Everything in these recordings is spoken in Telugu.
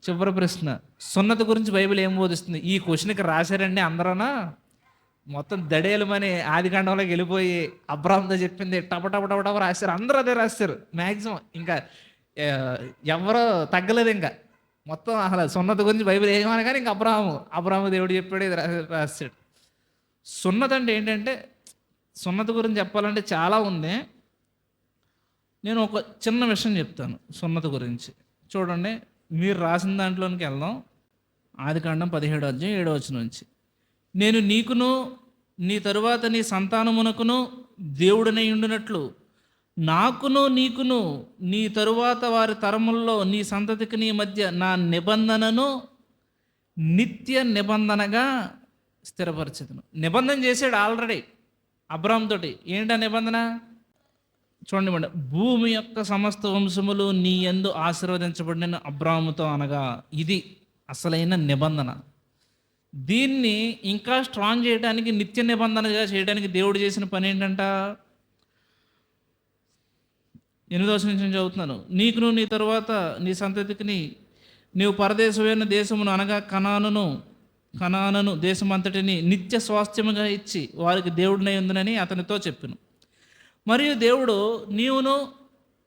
చివరి ప్రశ్న. సున్నత గురించి బైబిల్ ఏం బోధిస్తుంది? ఈ క్వశ్చన్కి రాశారండి అందరూనా? మొత్తం దడేలమని ఆదికాండంలోకి వెళ్ళిపోయి అబ్రాహంతో చెప్పింది టప టప టప టప రాశారు. అందరూ అదే రాశారు. మ్యాక్సిమం ఇంకా ఎవరో తగ్గలేదు ఇంకా. మొత్తం అసలు సున్నత గురించి బైబిల్ ఏమని కానీ ఇంకా అబ్రాహము. అబ్రాహము దేవుడు చెప్పాడు ఇది రాశాడు. సున్నత అంటే ఏంటంటే సున్నత గురించి చెప్పాలంటే చాలా ఉంది. నేను ఒక చిన్న విషయం చెప్తాను సున్నత గురించి. చూడండి. మీరు రాసిన దాంట్లోనికి వెళ్దాం. ఆది కాండం పదిహేడు అధ్యాయం ఏడో నుంచి. నేను నీకును నీ తరువాత నీ సంతానమునకును దేవుడనై ఉండినట్లు. నాకును నీకును నీ తరువాత వారి తరముల్లో నీ సంతతికి నీ మధ్య నా నిబంధనను నిత్య నిబంధనగా స్థిరపరచదును. నిబంధన చేశాడు ఆల్రెడీ అబ్రామ్ తోటి. ఏంటా నిబంధన? చూడండి మేడం భూమి యొక్క సమస్త వంశములు నీ ఎందు ఆశీర్వదించబడిన అబ్రాహ్ముతో అనగా ఇది అసలైన నిబంధన. దీన్ని ఇంకా స్ట్రాంగ్ చేయడానికి నిత్య నిబంధనగా చేయడానికి దేవుడు చేసిన పని ఏంటంట? ఎనిమిదో వచనం నుంచి చదువుతున్నాను. నీకును నీ తరువాత నీ సంతతికిని నీవు పరదేశమైన దేశమును అనగా కనానును కనానను దేశమంతటిని నిత్య స్వాస్థ్యముగా ఇచ్చి వారికి దేవుడినై ఉందనని అతనితో చెప్పాను. మరియు దేవుడు నీవును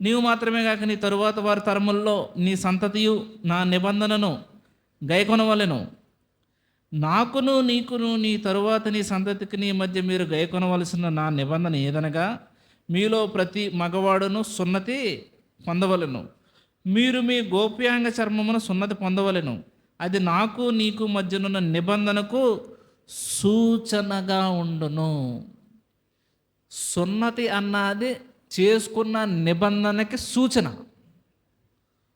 నీవు మాత్రమే కాక నీ తరువాత వారి తరముల్లో నీ సంతతియు నా నిబంధనను గైకొనవలెను. నాకును నీకును నీ తరువాత నీ సంతతికి నీ మధ్య మీరు గైకొనవలసిన నా నిబంధన ఏదనగా మీలో ప్రతి మగవాడును సున్నతి పొందవలెను. మీరు మీ గోప్యాంగ చర్మమును సున్నతి పొందవలెను. అది నాకు నీకు మధ్యనున్న నిబంధనకు సూచనగా ఉండును. సున్నతి అన్నది చేసుకున్న నిబంధనకి సూచన.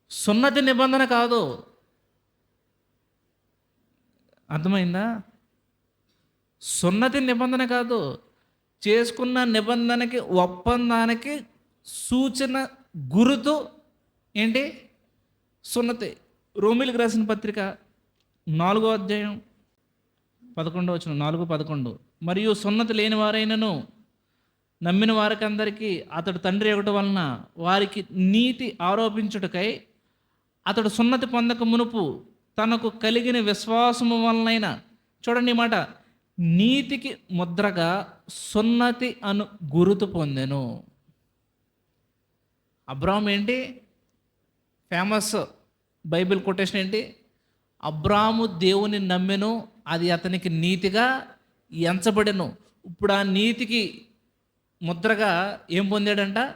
సున్నతి నిబంధన కాదు. అర్థమైందా? సున్నతి నిబంధన కాదు. చేసుకున్న నిబంధనకి ఒప్పందానికి సూచన గురుతు ఏంటి? సున్నతి. రోమిలకు రాసిన పత్రిక నాలుగో అధ్యాయం పదకొండో వచ్చిన నాలుగు పదకొండు. మరియు సున్నతి లేని వారైనను నమ్మిన వారికందరికీ అతడు తండ్రి ఒకటి వలన వారికి నీతి ఆరోపించుటకై అతడు సున్నతి పొందక మునుపు తనకు కలిగిన విశ్వాసము వలనైన చూడండి మాట నీతికి ముద్రగా సున్నతి అను గురుతు పొందెను. అబ్రాహం ఏంటి? ఫేమస్ బైబిల్ కొటేషన్ ఏంటి? అబ్రాము దేవుని నమ్మెను అది అతనికి నీతిగా ఎంచబడెను. ఇప్పుడు ఆ నీతికి ముద్రగా ఏం పొందాడంట?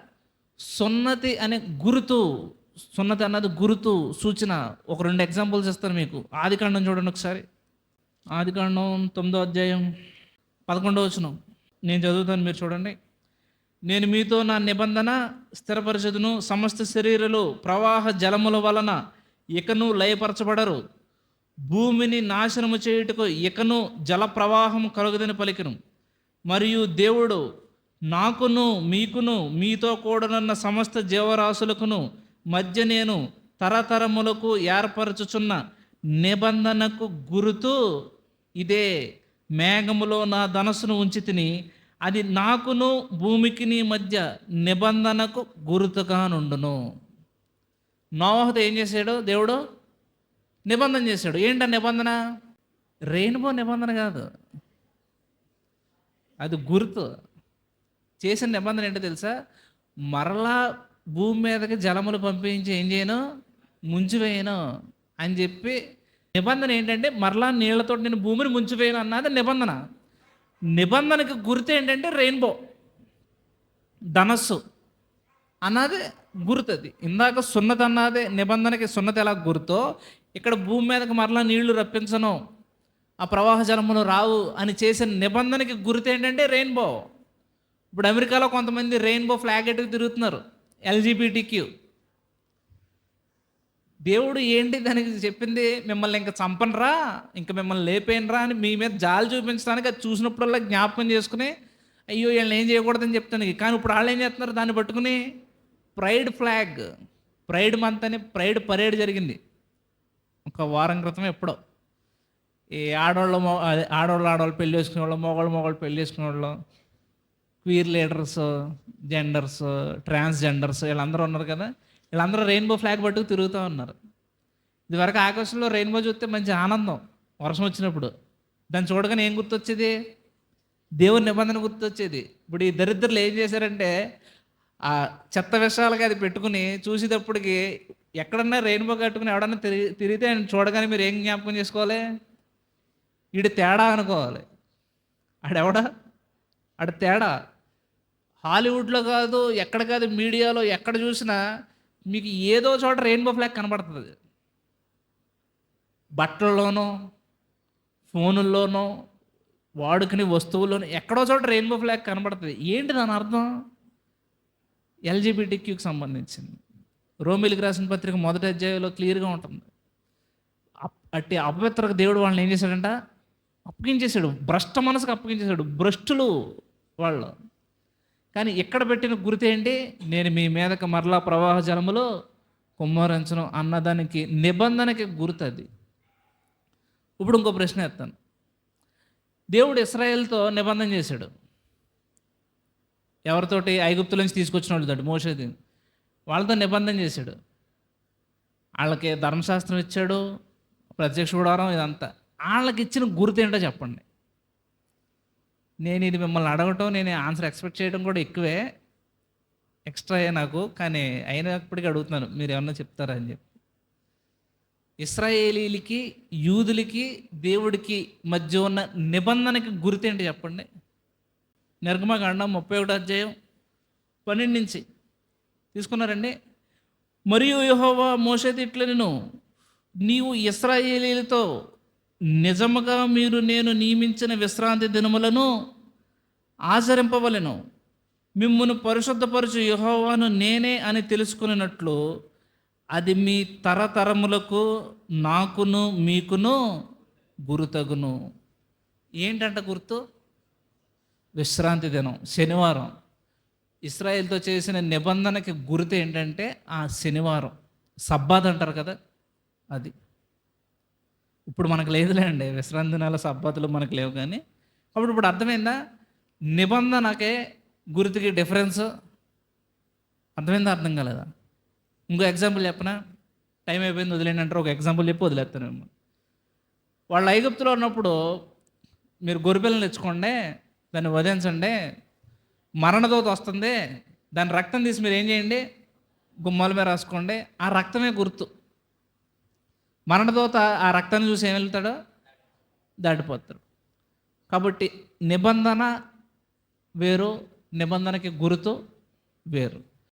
సున్నతి అనే గురుతు సున్నతి అన్నది గురుతు సూచన. ఒక రెండు ఎగ్జాంపుల్స్ ఇస్తాను మీకు. ఆదికాండం చూడండి ఒకసారి. ఆదికాండం తొమ్మిదో అధ్యాయం పదకొండో వచనం. నేను చదువుతాను మీరు చూడండి. నేను మీతో నా నిబంధన స్థిరపరచదును. సమస్త శరీరలు ప్రవాహ జలముల వలన ఇకను లయపరచబడరు. భూమిని నాశనము చేయుటకు ఇకను జల ప్రవాహం కలుగుదని పలికిను. మరియు దేవుడు నాకును మీకును మీతో కూడనున్న సమస్త జీవరాశులకును మధ్య నేను తరతరములకు ఏర్పరచుచున్న నిబంధనకు గురుతు ఇదే మేఘములో నా ధనస్సును ఉంచి తిని అది నాకును భూమికిని మధ్య నిబంధనకు గురుతుగా నుండును. నోహత ఏం చేశాడు? దేవుడు నిబంధన చేశాడు. ఏంట నిబంధన? రెయిన్బో నిబంధన కాదు. అది గుర్తు. చేసిన నిబంధన ఏంటో తెలుసా? మరలా భూమి మీదకి జలములు పంపించి ఏం చేయను? ముంచివేయను అని చెప్పి నిబంధన ఏంటంటే మరలా నీళ్ళతో నేను భూమిని ముంచివేయను అన్నది నిబంధన. నిబంధనకి గుర్తు ఏంటంటే రెయిన్బో ధనస్సు అన్నది గుర్తు అది ఇందాక సున్నత అన్నది నిబంధనకి సున్నత ఎలా గుర్తో? ఇక్కడ భూమి మీదకి మరలా నీళ్ళు రప్పించను ఆ ప్రవాహ జలములు రావు అని చేసిన నిబంధనకి గుర్తు ఏంటంటే రెయిన్బో ఇప్పుడు అమెరికాలో కొంతమంది రెయిన్బో ఫ్లాగ్ ఎట్టుకు తిరుగుతున్నారు? ఎల్జీబీటీక్యూ. దేవుడు ఏంటి దానికి చెప్పింది? మిమ్మల్ని ఇంకా చంపనరా? ఇంకా మిమ్మల్ని లేపేయనరా అని మీ మీద జాలి చూపించడానికి అది చూసినప్పుడల్లా జ్ఞాపకం చేసుకుని అయ్యో వీళ్ళని ఏం చేయకూడదని చెప్తాను కానీ ఇప్పుడు వాళ్ళు ఏం చేస్తున్నారు? దాన్ని పట్టుకుని ప్రైడ్ ఫ్లాగ్ ప్రైడ్ మంత్ అని ప్రైడ్ పరేడ్ జరిగింది. ఒక వారం క్రితం ఎప్పుడో. ఈ ఆడవాళ్ళు ఆడవాళ్ళు ఆడవాళ్ళు పెళ్ళి చేసుకునే వాళ్ళు మగవాళ్ళు మగవాళ్ళు పెళ్ళి చేసుకునే వాళ్ళు క్వీర్ లీడర్స్ జెండర్స్ ట్రాన్స్జెండర్స్ వీళ్ళందరూ ఉన్నారు కదా. వీళ్ళందరూ రెయిన్బో ఫ్లాగ్ పట్టుకు తిరుగుతూ ఉన్నారు. ఇదివరకు ఆకాశంలో రెయిన్బో చూస్తే మంచి ఆనందం వర్షం వచ్చినప్పుడు. దాన్ని చూడగానే ఏం గుర్తొచ్చేది? దేవుని నిబంధన గుర్తొచ్చేది. ఇప్పుడు ఈ దరిద్రులు ఏం చేశారంటే ఆ చెత్త విషయాలుగా అది పెట్టుకుని చూసేటప్పటికి ఎక్కడన్నా రెయిన్బో కట్టుకుని ఎవడన్నా తిరిగి తిరిగితే చూడగానే మీరు ఏం జ్ఞాపకం చేసుకోవాలి? ఈడు తేడా అనుకోవాలి. ఆడెవడా? ఆడ తేడా. హాలీవుడ్లో కాదు ఎక్కడ కాదు మీడియాలో ఎక్కడ చూసినా మీకు ఏదో చోట రెయిన్బో ఫ్లాగ్ కనబడుతుంది. బట్టల్లోనో ఫోనుల్లోనో వాడుకునే వస్తువుల్లోనూ ఎక్కడో చోట రెయిన్బో ఫ్లాగ్ కనబడుతుంది. ఏంటి దాని అర్థం? ఎల్జీబీటీక్యూకి సంబంధించింది. రోమిలికి రాసిన పత్రిక మొదటి అధ్యాయంలో క్లియర్గా ఉంటుంది. అప్- అట్టి అపవిత్రకు దేవుడు వాళ్ళని ఏం చేశాడంట? అప్పగించేశాడు. భ్రష్ట మనసుకు అప్పగించేశాడు. భ్రష్టులు వాళ్ళు. కానీ ఇక్కడ పెట్టిన గుర్తేంటి నేను మీ మీదకి మరలా ప్రవాహ జలములో కుమ్మరించను అన్నదానికి నిబంధనకి గుర్తు అది. ఇప్పుడు ఇంకో ప్రశ్న ఎత్తాను దేవుడు ఇస్రాయేల్తో నిబంధన చేశాడు. ఎవరితోటి? ఐగుప్తుల నుంచి తీసుకొచ్చిన వాళ్ళతో మోసేది వాళ్ళతో నిబంధన చేశాడు. వాళ్ళకి ధర్మశాస్త్రం ఇచ్చాడు ప్రత్యక్ష గుడారం ఇదంతా. వాళ్ళకి ఇచ్చిన గుర్తు ఏంటో చెప్పండి. నేను ఇది మిమ్మల్ని అడగటం నేను ఆన్సర్ ఎక్స్పెక్ట్ చేయడం కూడా ఎక్కువే. ఎక్స్ట్రా నాకు కానీ అయినప్పటికీ అడుగుతున్నాను మీరు ఏమన్నా చెప్తారా అని చెప్పి. ఇస్రాయేలీలకి యూదులకి దేవుడికి మధ్య ఉన్న నిబంధనకి గుర్తేంటి చెప్పండి? నిర్గమకాండం ముప్పై ఒకటో అధ్యాయం పన్నెండు నుంచి తీసుకున్నారండి. మరియు యహోవా మోసేది ఇట్లా నేను నీవు ఇస్రాయేలీలతో నిజముగా మీరు నేను నియమించిన విశ్రాంతి దినములను ఆచరింపవలెను. మిమ్మును పరిశుద్ధపరచు యెహోవాను నేనే అని తెలుసుకున్నట్లు అది మీ తరతరములకు నాకును మీకును గురుతగును. ఏంటంట గుర్తు? విశ్రాంతి దినం శనివారం. ఇస్రాయేల్తో చేసిన నిబంధనకి గుర్తు ఏంటంటే ఆ శనివారం. సబ్బాత్ అంటారు కదా అది. ఇప్పుడు మనకు లేదులేండి. విశ్రాంతి దినాల సబ్బాతులు మనకు లేవు కానీ అప్పుడు ఇప్పుడు అర్థమైందా? నిబంధనకే గుర్తుకి డిఫరెన్స్ అర్థమైందా? అర్థం కాలేదా? ఇంకో ఎగ్జాంపుల్ చెప్పనా? టైం అయిపోయింది వదిలేండి అంటారు. ఒక ఎగ్జాంపుల్ చెప్పి వదిలేస్తాను మిమ్మల్ని వాళ్ళు ఐగుప్తులో ఉన్నప్పుడు మీరు గొర్రెపిల్లని తెచ్చుకోండి దాన్ని వధించండి మరణదోత వస్తుంది దాని రక్తం తీసి మీరు ఏం చేయండి? గుమ్మాల మీద రాసుకోండి. ఆ రక్తమే గుర్తు. మరణదోత ఆ రక్తాన్ని చూసి ఏం వెళ్తాడో? దాటిపోతాడు. కాబట్టి నిబంధన వేరు నిబంధనకి గుర్తు వేరు.